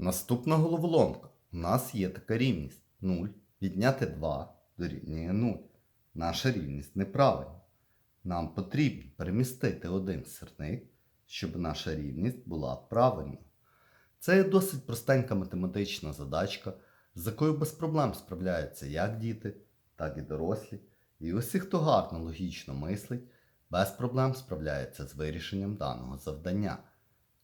Наступна головоломка. У нас є така рівність 0 відняти 2 дорівнює 0. Наша рівність неправильна. Нам потрібно перемістити один сірник, щоб наша рівність була правильною. Це є досить простенька математична задачка, з якою без проблем справляються як діти, так і дорослі. І усі, хто гарно логічно мислить, без проблем справляється з вирішенням даного завдання.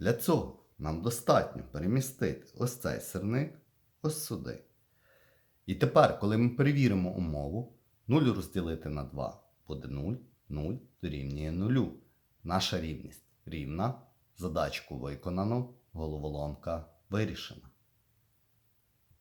Для цього нам достатньо перемістити ось цей сирник ось сюди. І тепер, коли ми перевіримо умову, 0 розділити на 2 буде 0, 0 дорівнює 0. Наша рівність рівна, задачку виконано, головоломка вирішена.